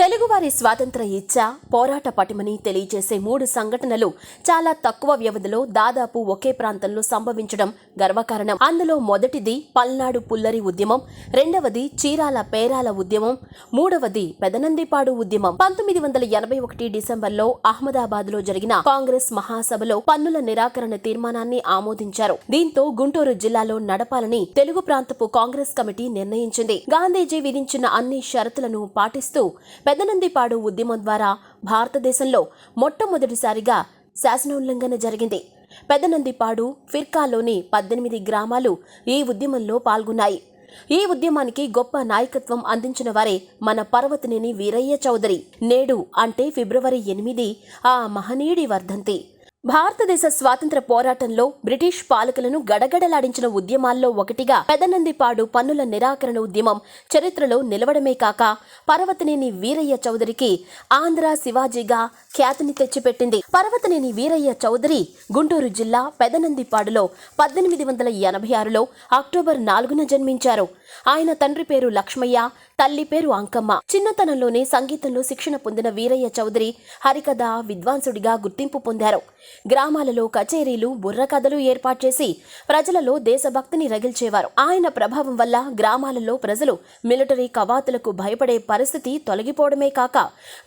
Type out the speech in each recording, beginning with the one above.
తెలుగువారి స్వాతంత్ర ఇచ్చ పోరాట పటిమని తెలియజేసే మూడు సంఘటనలు చాలా తక్కువ వ్యవధిలో దాదాపు ఒకే ప్రాంతంలో సంభవించడం గర్వకారణం. అందులో మొదటిది పల్నాడు పుల్లరి ఉద్యమం రెండవది చీరాల పేరాల ఉద్యమం మూడవది పెదనందిపాడు ఉద్యమం. పంతొమ్మిది వందల ఎనభై ఒకటి డిసెంబర్లో అహ్మదాబాద్లో జరిగిన కాంగ్రెస్ మహాసభలో పన్నుల నిరాకరణ తీర్మానాన్ని ఆమోదించారు. దీంతో గుంటూరు జిల్లాలో నడపాలని తెలుగు ప్రాంతపు కాంగ్రెస్ కమిటీ నిర్ణయించింది. గాంధీజీ విధించిన అన్ని షరతులను పాటిస్తూ పెదనందిపాడు ఉద్యమం ద్వారా భారతదేశంలో మొట్టమొదటిసారిగా శాసనోల్లంఘన జరిగింది. పెదనందిపాడు ఫిర్కాలోని పద్దెనిమిది గ్రామాలు ఈ ఉద్యమంలో పాల్గొన్నాయి. ఈ ఉద్యమానికి గొప్ప నాయకత్వం అందించిన వారే మన పర్వతనేని వీరయ్య చౌదరి. నేడు అంటే ఫిబ్రవరి ఎనిమిది ఆ మహనీయుడి వర్ధంతి. భారతదేశ స్వాతంత్ర పోరాటంలో బ్రిటిష్ పాలకులను గడగడలాడించిన ఉద్యమాల్లో ఒకటిగా పెదనందిపాడు పన్నుల నిరాకరణ ఉద్యమం చరిత్రలో నిలవడమే కాక పర్వతనేని వీరయ్య చౌదరికి ఆంధ్ర శివాజీగా ఖ్యాతిని తెచ్చిపెట్టింది. పర్వతనేని వీరయ్య చౌదరి గుంటూరు జిల్లా పెదనందిపాడులో పద్దెనిమిది వందల ఎనభై ఆరులో అక్టోబర్ నాలుగున జన్మించారు. ఆయన తండ్రి పేరు లక్ష్మయ్య తల్లి పేరు అంకమ్మ. చిన్నతనంలోనే సంగీతంలో శిక్షణ పొందిన వీరయ్య చౌదరి హరికథ విద్వాంసుడిగా గుర్తింపు పొందారు. గ్రామాలలో కచేరీలు బుర్రకథలు ఏర్పాటు చేసి ప్రజలలో దేశభక్తిని రగిల్చేవారు. ఆయన ప్రభావం వల్ల గ్రామాలలో ప్రజలు మిలిటరీ కవాతులకు భయపడే పరిస్థితి తొలగిపోవడమే కాక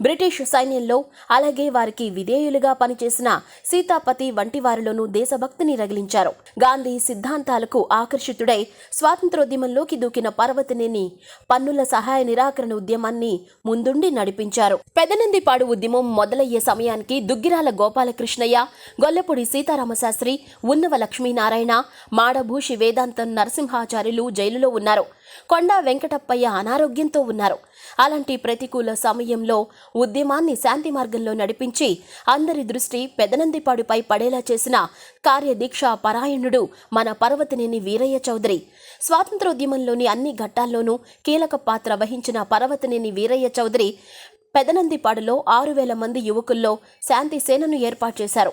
బ్రిటిష్ సైన్యంలో అలాగే వారికి విధేయులుగా పనిచేసిన సీతాపతి వంటి వారిలోనూ దేశభక్తిని రగిలించారు. గాంధీ సిద్ధాంతాలకు ఆకర్షితుడై స్వాతంత్రోద్యమంలోకి దూకిన పర్వతనేని పన్నుల సహాయ నిరాకరణ ఉద్యమాన్ని ముందుండి నడిపించారు. పెదనందిపాడు ఉద్యమం మొదలయ్యే సమయానికి దుగ్గిరాల గోపాలకృష్ణయ్య గొల్లపూడి సీతారామశాస్త్రి ఉన్నవ లక్ష్మీనారాయణ మాడభూషి వేదాంతం నరసింహాచార్యులు జైలులో ఉన్నారు. కొండా వెంకటప్పయ్య అనారోగ్యంతో ఉన్నారు. అలాంటి ప్రతికూల సమయంలో ఉద్యమాన్ని శాంతి మార్గంలో నడిపించి అందరి దృష్టి పెదనందిపాడుపై పడేలా చేసిన కార్యదీక్ష పరాయణుడు మన పర్వతనేని వీరయ్య చౌదరి. స్వాతంత్రోద్యమంలోని అన్ని ఘట్టాల్లోనూ కీలక పాత్ర వహించిన పర్వతనేని వీరయ్య చౌదరి పెదనందిపాడులో ఆరు వేల మంది యువకుల్లో శాంతి సేనను ఏర్పాటు చేశారు.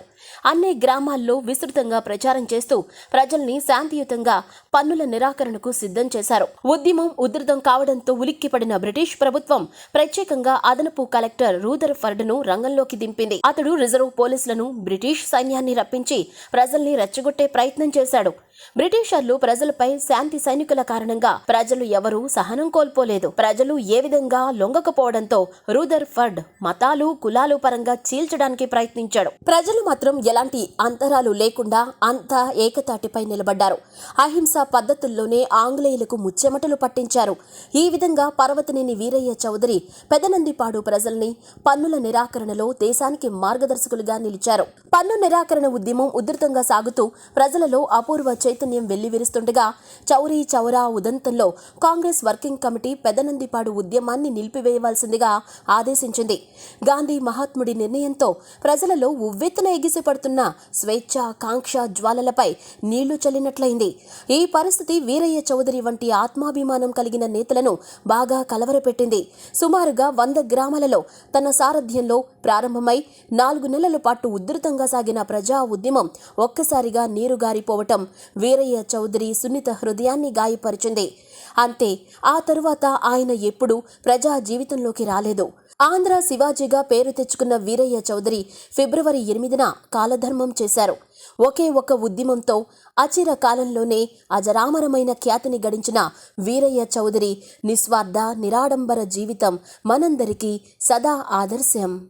అన్ని గ్రామాల్లో విస్తృతంగా ప్రచారం చేస్తూ ప్రజల్ని శాంతియుతంగా పన్నుల నిరాకరణకు సిద్ధం చేశారు. ఉద్యమం ఉధృతం కావడంతో ఉలిక్కిపడిన బ్రిటిష్ ప్రభుత్వం ప్రత్యేకంగా అదనపు కలెక్టర్ రూదర్ ఫర్డ్ను రంగంలోకి దింపింది. అతడు రిజర్వ్ పోలీసులను బ్రిటిష్ సైన్యాన్ని రప్పించి ప్రజల్ని రెచ్చగొట్టే ప్రయత్నం చేశాడు. బ్రిటిషర్లు ప్రజలపై శాంతి సైనికుల కారణంగా ప్రజలు ఎవరూ సహనం కోల్పోలేదు. ప్రజలు ఏ విధంగా లొంగకపోవడంతో రూదర్ ఫర్డ్ మతాలు కులాలు పరంగా చీల్చడానికి ప్రయత్నించాడు. ప్రజలు మాత్రం ఎలాంటి అంతరాలు లేకుండా అంతా ఏకతాటిపై నిలబడ్డారు. అహింస పద్ధతుల్లోనే ఆంగ్లేయులకు ముచ్చెమటలు పట్టించారు. ఈ విధంగా పర్వతనేని వీరయ్య చౌదరి పెదనందిపాడు ప్రజల్ని పన్నుల నిరాకరణలో దేశానికి మార్గదర్శకులుగా నిలిచారు. పన్ను నిరాకరణ ఉద్యమం ఉధృతంగా సాగుతూ ప్రజలలో అపూర్వ చైతన్యం వెల్లివిరుస్తుండగా చౌరీ చౌరా ఉదంతంలో కాంగ్రెస్ వర్కింగ్ కమిటీ పెదనందిపాడు ఉద్యమాన్ని నిలిపివేయవలసిందిగా ఆదేశించింది. గాంధీ మహాత్ముడి నిర్ణయంతో ప్రజలలో ఉవ్వెత్తున ఎగిసిపడుతున్న స్వేచ్ఛ కాంక్ష జ్వాలలపై నీళ్ళు చల్లినట్లయింది. ఈ పరిస్థితి వీరయ్య చౌదరి వంటి ఆత్మాభిమానం కలిగిన నేతలను బాగా కలవరపెట్టింది. సుమారుగా వంద గ్రామాలలో తన సారథ్యంలో ప్రారంభమై నాలుగు నెలల పాటు ఉధృతంగా సాగిన ప్రజా ఉద్యమం ఒక్కసారిగా నీరుగారిపోవటం వీరయ్య చౌదరి సున్నిత హృదయాన్ని గాయపరిచింది. అంతే ఆ తరువాత ఆయన ఎప్పుడూ ప్రజా జీవితంలోకి రాలేదు. ఆంధ్ర శివాజీగా పేరు తెచ్చుకున్న వీరయ్య చౌదరి ఫిబ్రవరి ఎనిమిదిన కాలధర్మం చేశారు. ఒకే ఒక్క ఉద్యమంతో అచిర కాలంలోనే అజరామరమైన ఖ్యాతిని గడించిన వీరయ్య చౌదరి నిస్వార్థ నిరాడంబర జీవితం మనందరికీ సదా ఆదర్శం.